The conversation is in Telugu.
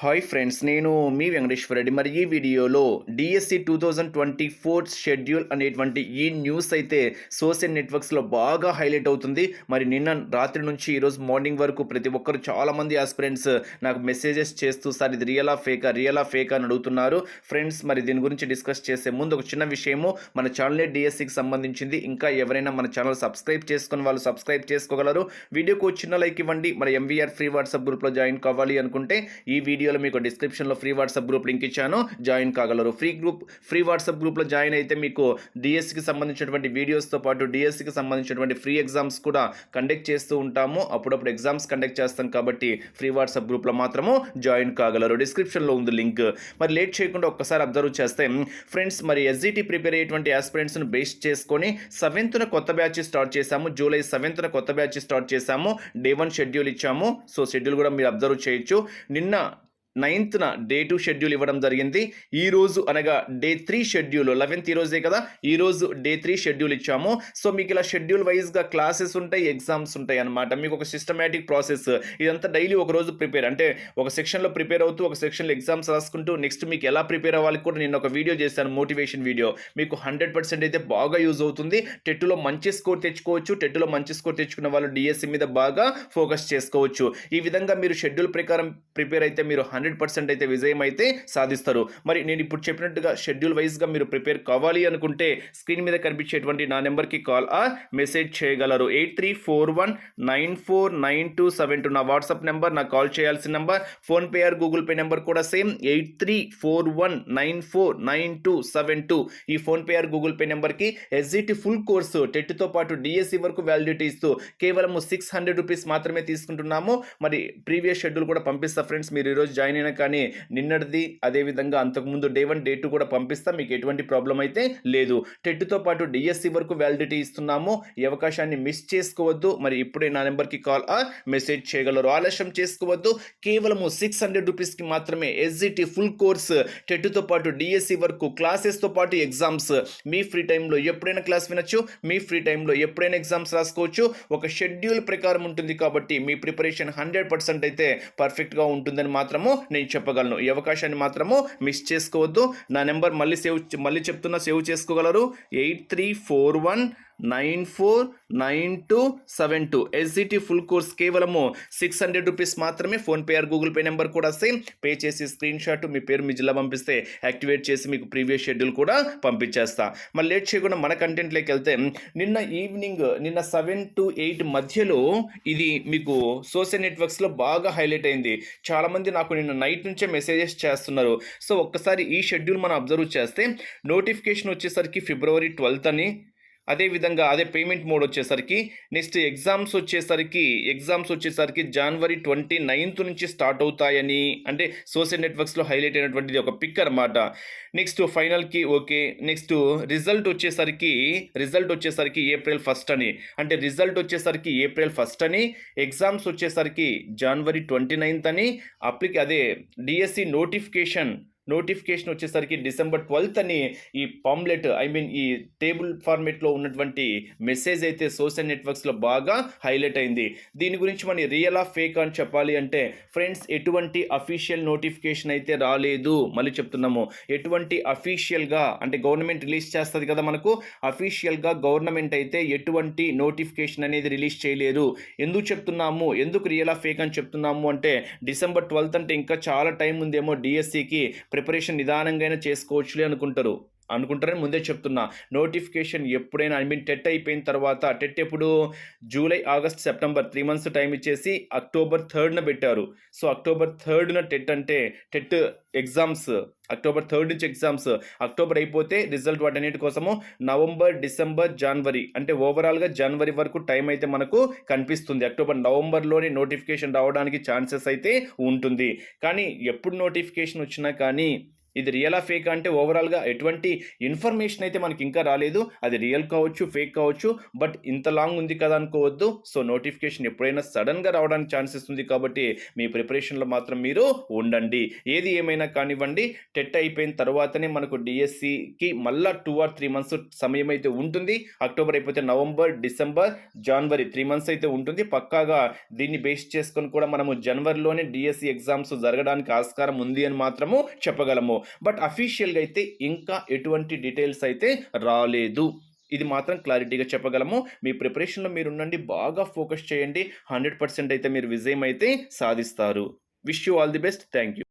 హాయ్ ఫ్రెండ్స్ నేను మీ వెంకటేశ్వర రెడ్డి. మరి ఈ వీడియోలో DSC two thousand twenty four schedule అనేటువంటి ఈ న్యూస్ అయితే సోషల్ నెట్వర్క్స్లో బాగా హైలైట్ అవుతుంది. మరి నిన్న రాత్రి నుంచి ఈరోజు మార్నింగ్ వరకు ప్రతి ఒక్కరు చాలామంది ఆస్పిరెంట్స్ నాకు మెసేజెస్ చేస్తూ సార్ ఇది రియలా ఫేకా రియలా ఫేకా అని అడుగుతున్నారు. ఫ్రెండ్స్ మరి దీని గురించి డిస్కస్ చేసే ముందు ఒక చిన్న విషయము మన ఛానలే డిఎస్సికి సంబంధించింది. ఇంకా ఎవరైనా మన ఛానల్ సబ్స్క్రైబ్ చేసుకుని వాళ్ళు సబ్స్క్రైబ్ చేసుకోగలరు. వీడియోకు చిన్న లైక్ ఇవ్వండి. మరి ఎంవీఆర్ ఫ్రీ వాట్సాప్ గ్రూప్లో జాయిన్ కావాలి అనుకుంటే ఈ వీడియోలో మీకు డిస్క్రిప్షన్లో ఫ్రీ వాట్సాప్ గ్రూప్ లింక్ ఇచ్చాను. జాయిన్ కాగలరు. ఫ్రీ గ్రూప్ ఫ్రీ వాట్సాప్ గ్రూప్లో జాయిన్ అయితే మీకు డిఎస్సికి సంబంధించినటువంటి వీడియోస్తో పాటు డిఎస్సికి సంబంధించినటువంటి ఫ్రీ ఎగ్జామ్స్ కూడా కండక్ట్ చేస్తూ ఉంటాము. అప్పుడప్పుడు ఎగ్జామ్స్ కండక్ట్ చేస్తాం కాబట్టి ఫ్రీ వాట్సాప్ గ్రూప్లో మాత్రము జాయిన్ కాగలరు. డిస్క్రిప్షన్లో ఉంది లింక్. మరి లేట్ చేయకుండా ఒక్కసారి అబ్జర్వ్ చేస్తే ఫ్రెండ్స్ మరి ఎస్జిటి ప్రిపేర్ అయ్యేటువంటి ఆస్పిరెంట్స్ను బేస్ చేసుకొని సెవెంత్న కొత్త బ్యాచ్ స్టార్ట్ చేశాము. జూలై సెవెంత్న కొత్త బ్యాచ్ స్టార్ట్ చేశాము. డే వన్ షెడ్యూల్ ఇచ్చాము. సో షెడ్యూల్ కూడా మీరు అబ్జర్వ్ చేయొచ్చు. నిన్న నైన్త్న డే టూ షెడ్యూల్ ఇవ్వడం జరిగింది. ఈ రోజు అనగా డే త్రీ షెడ్యూల్ లెవెన్త్ ఈ రోజే కదా? ఈ రోజు డే త్రీ షెడ్యూల్ ఇచ్చాము. సో మీకు ఇలా షెడ్యూల్ వైజ్గా క్లాసెస్ ఉంటాయి ఎగ్జామ్స్ ఉంటాయి అనమాట మీకు ఒక సిస్టమేటిక్ ప్రాసెస్ ఇదంతా డైలీ ఒక రోజు ప్రిపేర్. అంటే ఒక సెక్షన్లో ప్రిపేర్ అవుతూ ఒక సెక్షన్లో ఎగ్జామ్స్ రాసుకుంటూ నెక్స్ట్ మీకు ఎలా ప్రిపేర్ అవ్వాలి కూడా నేను ఒక వీడియో చేశాను మోటివేషన్ వీడియో మీకు హండ్రెడ్ పర్సెంట్ అయితే బాగా యూజ్ అవుతుంది. టెట్లో మంచి స్కోర్ తెచ్చుకోవచ్చు. టెట్లో మంచి స్కోర్ తెచ్చుకున్న వాళ్ళు డిఎస్సి మీద బాగా ఫోకస్ చేసుకోవచ్చు. ఈ విధంగా మీరు షెడ్యూల్ ప్రకారం ప్రిపేర్ అయితే మీరు హండ్రెడ్ పర్సెంట్ అయితే విజయం అయితే సాధిస్తారు. మరి నేను ఇప్పుడు చెప్పినట్టుగా షెడ్యూల్ వైజ్గా మీరు ప్రిపేర్ కావాలి అనుకుంటే స్క్రీన్ మీద కనిపించేటువంటి నా నెంబర్కి కాల్ ఆ మెసేజ్ చేయగలరు. Eight three four one nine four nine two seven two నా వాట్సాప్ నెంబర్ నాకు కాల్ చేయాల్సిన number PhonePe or Google Pay number కూడా same eight three four one nine four nine two seven two ఈ ఫోన్పే ఆర్ గూగుల్ పే నెంబర్కి ఎస్జిటి ఫుల్ కోర్సు టెట్తో పాటు డిఎస్సి వరకు వ్యాలిడిటీ ఇస్తూ కేవలం సిక్స్ హండ్రెడ్ రూపీస్ మాత్రమే తీసుకుంటున్నాము. మరి ప్రీవియస్ షెడ్యూల్ కూడా పంపిస్తా ఫ్రెండ్స్ మీరు ఈరోజు జాయిన్ అయినా కానీ నిన్నటిది అదేవిధంగా అంతకుముందు డే వన్ డే టూ కూడా పంపిస్తా మీకు ఎటువంటి ప్రాబ్లం అయితే లేదు. టెట్తో పాటు డిఎస్సి వరకు వ్యాలిడిటీ ఇస్తున్నాము. ఈ అవకాశాన్ని మిస్ చేసుకోవద్దు. మరి ఇప్పుడే నా నెంబర్కి కాల్ ఆ మెసేజ్ చేయగలరు. ఆలస్యం చేసుకోవద్దు. కేవలము సిక్స్ హండ్రెడ్ రూపీస్కి మాత్రమే ఎస్జిటి ఫుల్ కోర్స్ టెట్తో పాటు డిఎస్సి వరకు క్లాసెస్తో పాటు ఎగ్జామ్స్. మీ ఫ్రీ టైంలో ఎప్పుడైనా క్లాస్ వినొచ్చు. మీ ఫ్రీ టైంలో ఎప్పుడైనా ఎగ్జామ్స్ రాసుకోవచ్చు. ఒక షెడ్యూల్ ప్రకారం ఉంటుంది కాబట్టి మీ ప్రిపరేషన్ హండ్రెడ్ పర్సెంట్ అయితే పర్ఫెక్ట్గా ఉంటుందని మాత్రము నేను చెప్పగలను. ఈ అవకాశాన్ని మాత్రము మిస్ చేసుకోవద్దు. నా నెంబర్ మళ్ళీ సేవ్ మళ్ళీ చెప్తున్నా సేవ్ చేసుకోగలరు. Eight three four one nine four nine two seven two. SGT full course కేవలము సిక్స్ హండ్రెడ్ రూపీస్ మాత్రమే. PhonePe or Google Pay number కూడా సేమ్ పే చేసి స్క్రీన్ షాట్ మీ పేరు మీ జిల్లా పంపిస్తే యాక్టివేట్ చేసి మీకు ప్రీవియస్ షెడ్యూల్ కూడా పంపించేస్తా. మరి లేట్ చేయకుండా మన కంటెంట్లోకి వెళ్తే నిన్న ఈవినింగ్ నిన్న సెవెన్ టు ఎయిట్ మధ్యలో ఇది మీకు సోషల్ నెట్వర్క్స్లో బాగా హైలైట్ అయింది. చాలామంది నాకు నిన్న నైట్ నుంచే మెసేజెస్ చేస్తున్నారు. సో ఒక్కసారి ఈ షెడ్యూల్ మనం అబ్జర్వ్ చేస్తే నోటిఫికేషన్ వచ్చేసరికి ఫిబ్రవరి ట్వెల్త్ అని అదేవిధంగా అదే పేమెంట్ మోడ్ వచ్చేసరికి నెక్స్ట్ ఎగ్జామ్స్ వచ్చేసరికి ఎగ్జామ్స్ వచ్చేసరికి జనవరి ట్వంటీ నైన్త్ నుంచి స్టార్ట్ అవుతాయని అంటే సోషల్ నెట్వర్క్స్లో హైలైట్ అయినటువంటిది ఒక పిక్ అనమాట నెక్స్ట్ ఫైనల్కి ఓకే నెక్స్ట్ రిజల్ట్ వచ్చేసరికి రిజల్ట్ వచ్చేసరికి ఏప్రిల్ ఫస్ట్ అని. అంటే రిజల్ట్ వచ్చేసరికి ఏప్రిల్ ఫస్ట్ అని ఎగ్జామ్స్ వచ్చేసరికి జనవరి ట్వంటీ నైన్త్ అని అప్లిక్ అదే డిఎస్సి నోటిఫికేషన్ నోటిఫికేషన్ వచ్చేసరికి డిసెంబర్ ట్వెల్త్ అని ఈ పాంప్లెట్ ఐ మీన్ ఈ టేబుల్ ఫార్మేట్లో ఉన్నటువంటి మెసేజ్ అయితే సోషల్ నెట్వర్క్స్లో బాగా హైలైట్ అయింది. దీని గురించి మనం రియల్ ఆఫ్ ఫేక్ అని చెప్పాలి అంటే ఫ్రెండ్స్ ఎటువంటి అఫీషియల్ నోటిఫికేషన్ అయితే రాలేదు. మళ్ళీ చెప్తున్నాము ఎటువంటి అఫీషియల్గా అంటే గవర్నమెంట్ రిలీజ్ చేస్తుంది కదా మనకు అఫీషియల్గా గవర్నమెంట్ అయితే ఎటువంటి నోటిఫికేషన్ అనేది రిలీజ్ చేయలేదు. ఎందుకు చెప్తున్నాము ఎందుకు రియల్ ఆఫ్ ఫేక్ అని చెప్తున్నాము అంటే డిసెంబర్ ట్వెల్త్ అంటే ఇంకా చాలా టైం ఉందేమో డిఎస్సికి ప్రిపరేషన్ నిదానంగా చేసుకోవచ్చులే అనుకుంటారు. అనుకుంటారని ముందే చెప్తున్నా. నోటిఫికేషన్ ఎప్పుడైనా ఐ మీన్ టెట్ అయిపోయిన తర్వాత టెట్ ఎప్పుడు? July August September three months time ఇచ్చేసి అక్టోబర్ థర్డ్న పెట్టారు. సో అక్టోబర్ థర్డ్న టెట్ అంటే టెట్ ఎగ్జామ్స్ అక్టోబర్ థర్డ్ నుంచి ఎగ్జామ్స్ అక్టోబర్ అయిపోతే రిజల్ట్ వాటన్నిటి కోసము నవంబర్ డిసెంబర్ జనవరి అంటే ఓవరాల్గా జనవరి వరకు టైం అయితే మనకు కనిపిస్తుంది. అక్టోబర్ నవంబర్లోనే నోటిఫికేషన్ రావడానికి ఛాన్సెస్ అయితే ఉంటుంది. కానీ ఎప్పుడు నోటిఫికేషన్ వచ్చినా కానీ ఇది రియలా ఫేక్ అంటే ఓవరాల్గా ఎటువంటి ఇన్ఫర్మేషన్ అయితే మనకి ఇంకా రాలేదు. అది రియల్ కావచ్చు ఫేక్ కావచ్చు బట్ ఇంత లాంగ్ ఉంది కదా అనుకోవద్దు. సో నోటిఫికేషన్ ఎప్పుడైనా సడన్గా రావడానికి ఛాన్సెస్ ఉంది కాబట్టి మీ ప్రిపరేషన్లో మాత్రం మీరు ఉండండి. ఏది ఏమైనా కానివ్వండి టెట్ అయిపోయిన తర్వాతనే మనకు డిఎస్సికి మళ్ళా టూ ఆర్ త్రీ మంత్స్ సమయం అయితే ఉంటుంది. అక్టోబర్ అయిపోతే November December January three months అయితే ఉంటుంది. పక్కాగా దీన్ని బేస్ చేసుకొని కూడా మనము జనవరిలోనే డిఎస్సి ఎగ్జామ్స్ జరగడానికి ఆస్కారం ఉంది అని మాత్రము చెప్పగలము. బట్ అఫీషియల్గా అయితే ఇంకా ఎటువంటి డీటెయిల్స్ అయితే రాలేదు. ఇది మాత్రం క్లారిటీగా చెప్పగలము. మీ ప్రిపరేషన్లో మీరు ఉండండి బాగా ఫోకస్ చేయండి. హండ్రెడ్ పర్సెంట్ అయితే మీరు విజయం అయితే సాధిస్తారు. Wish you all the best thank you